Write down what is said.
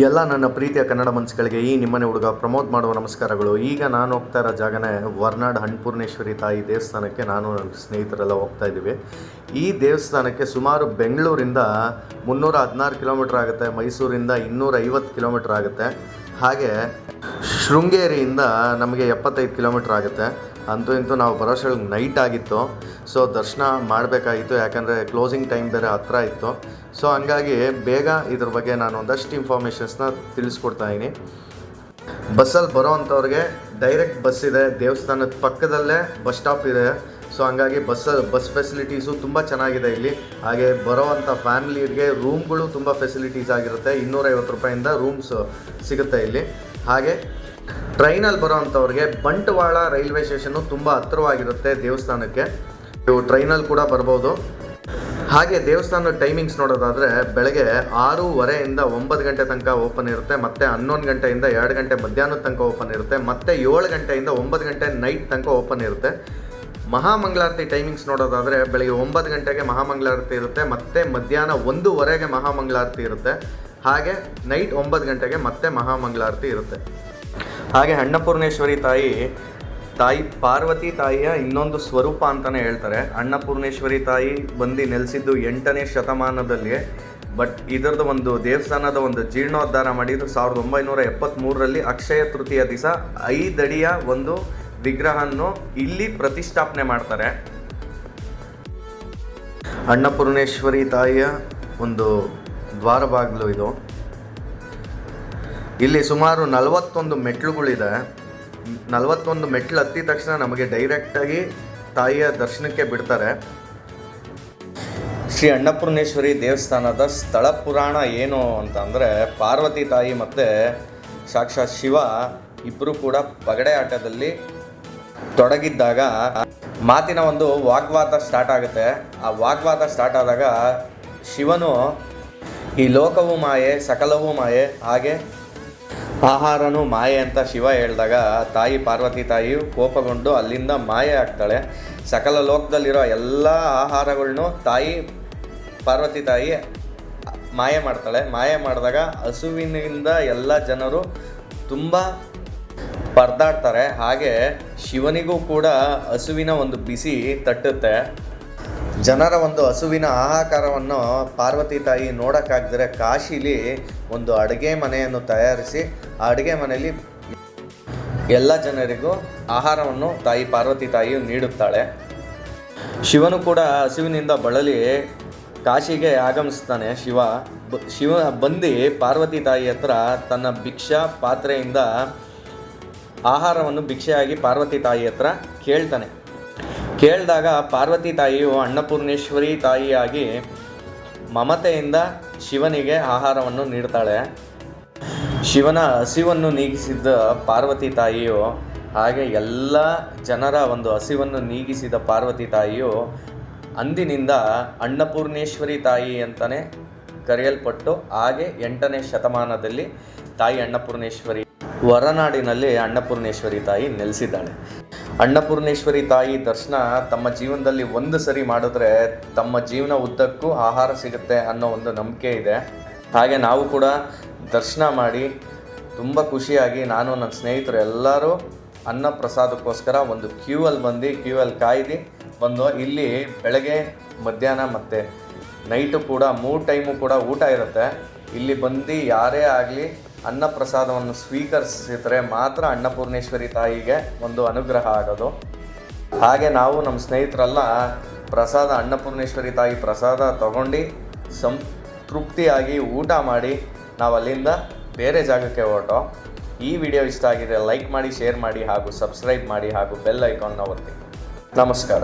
ಎಲ್ಲ ನನ್ನ ಪ್ರೀತಿಯ ಕನ್ನಡ ಮನಸ್ಸುಗಳಿಗೆ ಈ ನಿಮ್ಮನೆ ಹುಡುಗ ಪ್ರಮೋದ್ ಮಾಡುವ ನಮಸ್ಕಾರಗಳು. ಈಗ ನಾನು ಹೋಗ್ತಾ ಇರೋ ಜಾಗನೇ ವರ್ನಾಡ್ ಹಣ್ಪೂರ್ಣೇಶ್ವರಿ ತಾಯಿ ದೇವಸ್ಥಾನಕ್ಕೆ ನಾನು ನನ್ನ ಸ್ನೇಹಿತರೆಲ್ಲ ಹೋಗ್ತಾ ಇದ್ದೀವಿ. ಈ ದೇವಸ್ಥಾನಕ್ಕೆ ಸುಮಾರು ಬೆಂಗಳೂರಿಂದ ಮುನ್ನೂರ ಹದಿನಾರು ಕಿಲೋಮೀಟ್ರ್ ಆಗುತ್ತೆ, ಮೈಸೂರಿಂದ ಇನ್ನೂರ ಐವತ್ತು ಕಿಲೋಮೀಟ್ರ್ ಆಗುತ್ತೆ. ಹಾಗೆ ಶೃಂಗೇರಿಯಿಂದ ನಮಗೆ ಎಪ್ಪತ್ತೈದು ಕಿಲೋಮೀಟ್ರ್ ಆಗುತ್ತೆ. ಅಂತೂ ಇಂತೂ ನಾವು ಬರೋಷ್ಟರಲ್ಲಿ ನೈಟ್ ಆಗಿತ್ತು. ಸೊ ದರ್ಶನ ಮಾಡಬೇಕಾಗಿತ್ತು, ಯಾಕಂದರೆ ಕ್ಲೋಸಿಂಗ್ ಟೈಮ್ ಬೇರೆ ಹತ್ರ ಇತ್ತು. ಸೊ ಹಂಗಾಗಿ ಬೇಗ ಇದ್ರ ಬಗ್ಗೆ ನಾನು ಒಂದಷ್ಟು ಇನ್ಫಾರ್ಮೇಷನ್ಸ್ನ ಇದ್ದೀನಿ ಬಸ್ಸಲ್ಲಿ ಬರೋ ಅಂಥವ್ರಿಗೆ ಡೈರೆಕ್ಟ್ ಬಸ್ ಇದೆ. ದೇವಸ್ಥಾನದ ಪಕ್ಕದಲ್ಲೇ ಬಸ್ ಸ್ಟಾಪ್ ಇದೆ. ಸೊ ಹಂಗಾಗಿ ಬಸ್ ಬಸ್ ಫೆಸಿಲಿಟೀಸು ತುಂಬ ಚೆನ್ನಾಗಿದೆ ಇಲ್ಲಿ. ಹಾಗೆ ಬರೋವಂಥ ಫ್ಯಾಮಿಲಿಗೆ ರೂಮ್ಗಳು ತುಂಬ ಫೆಸಿಲಿಟೀಸ್ ಆಗಿರುತ್ತೆ. ಇನ್ನೂರೈವತ್ತು ರೂಪಾಯಿಂದ ರೂಮ್ಸ್ ಸಿಗುತ್ತೆ ಇಲ್ಲಿ. ಹಾಗೆ ಟ್ರೈನಲ್ಲಿ ಬರೋವಂಥವ್ರಿಗೆ ಬಂಟ್ವಾಳ ರೈಲ್ವೆ ಸ್ಟೇಷನ್ನು ತುಂಬ ಹತ್ತಿರವಾಗಿರುತ್ತೆ ದೇವಸ್ಥಾನಕ್ಕೆ. ನೀವು ಟ್ರೈನಲ್ಲಿ ಕೂಡ ಬರ್ಬೋದು. ಹಾಗೆ ದೇವಸ್ಥಾನದ ಟೈಮಿಂಗ್ಸ್ ನೋಡೋದಾದರೆ ಬೆಳಗ್ಗೆ ಆರೂವರೆಯಿಂದ ಒಂಬತ್ತು ಗಂಟೆ ತನಕ ಓಪನ್ ಇರುತ್ತೆ, ಮತ್ತು ಹನ್ನೊಂದು ಗಂಟೆಯಿಂದ ಎರಡು ಗಂಟೆ ಮಧ್ಯಾಹ್ನದ ತನಕ ಓಪನ್ ಇರುತ್ತೆ, ಮತ್ತು ಏಳು ಗಂಟೆಯಿಂದ ಒಂಬತ್ತು ಗಂಟೆ ನೈಟ್ ತನಕ ಓಪನ್ ಇರುತ್ತೆ. ಮಹಾಮಂಗಳಾರತಿ ಟೈಮಿಂಗ್ಸ್ ನೋಡೋದಾದರೆ ಬೆಳಗ್ಗೆ ಒಂಬತ್ತು ಗಂಟೆಗೆ ಮಹಾಮಂಗಳಾರತಿ ಇರುತ್ತೆ, ಮತ್ತು ಮಧ್ಯಾಹ್ನ ಒಂದೂವರೆಗೆ ಮಹಾಮಂಗಳಾರತಿ ಇರುತ್ತೆ. ಹಾಗೆ ನೈಟ್ ಒಂಬತ್ತು ಗಂಟೆಗೆ ಮತ್ತೆ ಮಹಾಮಂಗಳಾರತಿ ಇರುತ್ತೆ. ಹಾಗೆ ಅನ್ನಪೂರ್ಣೇಶ್ವರಿ ತಾಯಿ ತಾಯಿ ಪಾರ್ವತಿ ತಾಯಿಯ ಇನ್ನೊಂದು ಸ್ವರೂಪ ಅಂತಲೇ ಹೇಳ್ತಾರೆ. ಅನ್ನಪೂರ್ಣೇಶ್ವರಿ ತಾಯಿ ಬಂದು ನೆಲೆಸಿದ್ದು ಎಂಟನೇ ಶತಮಾನದಲ್ಲಿ ಬಟ್ ಇದರದ್ದು ಒಂದು ದೇವಸ್ಥಾನದ ಒಂದು ಜೀರ್ಣೋದ್ಧಾರ ಮಾಡಿದ್ದು ಸಾವಿರದ ಒಂಬೈನೂರ ಎಪ್ಪತ್ತ್ಮೂರರಲ್ಲಿ ಅಕ್ಷಯ ತೃತೀಯ ದಿವಸ ಐದಡಿಯ ಒಂದು ವಿಗ್ರಹವನ್ನು ಇಲ್ಲಿ ಪ್ರತಿಷ್ಠಾಪನೆ ಮಾಡ್ತಾರೆ. ಅಣ್ಣಪೂರ್ಣೇಶ್ವರಿ ತಾಯಿಯ ಒಂದು ದ್ವಾರ ಬಾಗಿಲು ಇದು. ಇಲ್ಲಿ ಸುಮಾರು ನಲವತ್ತೊಂದು ಮೆಟ್ಲುಗಳಿದೆ. ನಲವತ್ತೊಂದು ಮೆಟ್ಲು ಹತ್ತಿದ ತಕ್ಷಣ ನಮಗೆ ಡೈರೆಕ್ಟಾಗಿ ತಾಯಿಯ ದರ್ಶನಕ್ಕೆ ಬಿಡ್ತಾರೆ. ಶ್ರೀ ಅನ್ನಪೂರ್ಣೇಶ್ವರಿ ದೇವಸ್ಥಾನದ ಸ್ಥಳ ಪುರಾಣ ಏನು ಅಂತ ಅಂದರೆ ಪಾರ್ವತಿ ತಾಯಿ ಮತ್ತು ಸಾಕ್ಷಾತ್ ಶಿವ ಇಬ್ಬರು ಕೂಡ ಪಗಡೆ ಆಟದಲ್ಲಿ ತೊಡಗಿದ್ದಾಗ ಮಾತಿನ ಒಂದು ವಾಗ್ವಾದ ಸ್ಟಾರ್ಟ್ ಆಗುತ್ತೆ. ಆ ವಾಗ್ವಾದ ಸ್ಟಾರ್ಟ್ ಆದಾಗ ಶಿವನು ಈ ಲೋಕವು ಮಾಯೆ, ಸಕಲವೂ ಮಾಯೆ, ಹಾಗೆ ಆಹಾರನು ಮಾಯೆ ಅಂತ ಶಿವ ಹೇಳಿದಾಗ ತಾಯಿ ಪಾರ್ವತಿ ತಾಯಿಯು ಕೋಪಗೊಂಡು ಅಲ್ಲಿಂದ ಮಾಯೆ ಆಗ್ತಾಳೆ. ಸಕಲ ಲೋಕದಲ್ಲಿರೋ ಎಲ್ಲ ಆಹಾರಗಳ್ನು ತಾಯಿ ಪಾರ್ವತಿ ತಾಯಿ ಮಾಯೆ ಮಾಡ್ತಾಳೆ. ಮಾಯೆ ಮಾಡಿದಾಗ ಹಸುವಿನಿಂದ ಎಲ್ಲ ಜನರು ತುಂಬ ಪರ್ದಾಡ್ತಾರೆ. ಹಾಗೆ ಶಿವನಿಗೂ ಕೂಡ ಹಸುವಿನ ಒಂದು ಬಿಸಿ ತಟ್ಟುತ್ತೆ. ಜನರ ಒಂದು ಹಸುವಿನ ಆಹಾಕಾರವನ್ನು ಪಾರ್ವತಿ ತಾಯಿ ನೋಡೋಕ್ಕಾಗದರೆ ಕಾಶಿಲಿ ಒಂದು ಅಡುಗೆ ಮನೆಯನ್ನು ತಯಾರಿಸಿ, ಆ ಅಡುಗೆ ಮನೆಯಲ್ಲಿ ಎಲ್ಲ ಜನರಿಗೂ ಆಹಾರವನ್ನು ತಾಯಿ ಪಾರ್ವತಿ ತಾಯಿಯು ನೀಡುತ್ತಾಳೆ. ಶಿವನು ಕೂಡ ಹಸುವಿನಿಂದ ಬಳಲಿ ಕಾಶಿಗೆ ಆಗಮಿಸ್ತಾನೆ. ಶಿವ ಶಿವ ಬಂದು ಪಾರ್ವತಿ ತಾಯಿ ಹತ್ರ ತನ್ನ ಭಿಕ್ಷಾ ಪಾತ್ರೆಯಿಂದ ಆಹಾರವನ್ನು ಭಿಕ್ಷೆಯಾಗಿ ಪಾರ್ವತಿ ತಾಯಿ ಹತ್ರ ಕೇಳ್ತಾನೆ. ಕೇಳಿದಾಗ ಪಾರ್ವತಿ ತಾಯಿಯು ಅನ್ನಪೂರ್ಣೇಶ್ವರಿ ತಾಯಿಯಾಗಿ ಮಮತೆಯಿಂದ ಶಿವನಿಗೆ ಆಹಾರವನ್ನು ನೀಡ್ತಾಳೆ. ಶಿವನ ಹಸಿವನ್ನು ನೀಗಿಸಿದ್ದ ಪಾರ್ವತಿ ತಾಯಿಯು, ಹಾಗೆ ಎಲ್ಲ ಜನರ ಒಂದು ಹಸಿವನ್ನು ನೀಗಿಸಿದ ಪಾರ್ವತಿ ತಾಯಿಯು ಅಂದಿನಿಂದ ಅನ್ನಪೂರ್ಣೇಶ್ವರಿ ತಾಯಿ ಅಂತಲೇ ಕರೆಯಲ್ಪಟ್ಟು, ಹಾಗೆ ಎಂಟನೇ ಶತಮಾನದಲ್ಲಿ ತಾಯಿ ಅನ್ನಪೂರ್ಣೇಶ್ವರಿ ಹೊರನಾಡಿನಲ್ಲಿ ಅನ್ನಪೂರ್ಣೇಶ್ವರಿ ತಾಯಿ ನೆಲೆಸಿದ್ದಾಳೆ. ಅನ್ನಪೂರ್ಣೇಶ್ವರಿ ತಾಯಿ ದರ್ಶನ ತಮ್ಮ ಜೀವನದಲ್ಲಿ ಒಂದು ಸರಿ ಮಾಡಿದ್ರೆ ತಮ್ಮ ಜೀವನ ಉದ್ದಕ್ಕೂ ಆಹಾರ ಸಿಗುತ್ತೆ ಅನ್ನೋ ಒಂದು ನಂಬಿಕೆ ಇದೆ. ಹಾಗೆ ನಾವು ಕೂಡ ದರ್ಶನ ಮಾಡಿ ತುಂಬ ಖುಷಿಯಾಗಿ ನಾನು ನನ್ನ ಸ್ನೇಹಿತರು ಎಲ್ಲರೂ ಅನ್ನ ಪ್ರಸಾದಕ್ಕೋಸ್ಕರ ಒಂದು ಕ್ಯೂ ಅಲ್ಲಿ ಬಂದು ಕ್ಯೂ ಅಲ್ಲಿ ಕಾಯ್ದು ಬಂದು ಇಲ್ಲಿ ಬೆಳಗ್ಗೆ, ಮಧ್ಯಾಹ್ನ ಮತ್ತು ನೈಟು ಕೂಡ ಮೂರು ಟೈಮು ಕೂಡ ಊಟ ಇರುತ್ತೆ. ಇಲ್ಲಿ ಬಂದು ಯಾರೇ ಆಗಲಿ ಅನ್ನ ಪ್ರಸಾದವನ್ನು ಸ್ವೀಕರಿಸಿದ್ರೆ ಮಾತ್ರ ಅನ್ನಪೂರ್ಣೇಶ್ವರಿ ತಾಯಿಗೆ ಒಂದು ಅನುಗ್ರಹ ಆಗೋದು. ಹಾಗೆ ನಾವು ನಮ್ಮ ಸ್ನೇಹಿತರೆಲ್ಲ ಪ್ರಸಾದ, ಅನ್ನಪೂರ್ಣೇಶ್ವರಿ ತಾಯಿ ಪ್ರಸಾದ ತಗೊಂಡು ಸಂತೃಪ್ತಿಯಾಗಿ ಊಟ ಮಾಡಿ ನಾವು ಅಲ್ಲಿಂದ ಬೇರೆ ಜಾಗಕ್ಕೆ ಹೊರಟೋ. ಈ ವಿಡಿಯೋ ಇಷ್ಟ ಆಗಿದೆ ಲೈಕ್ ಮಾಡಿ, ಶೇರ್ ಮಾಡಿ ಹಾಗೂ ಸಬ್ಸ್ಕ್ರೈಬ್ ಮಾಡಿ ಹಾಗೂ ಬೆಲ್ ಐಕಾನ್ನ ಒತ್ತಿ. ನಮಸ್ಕಾರ.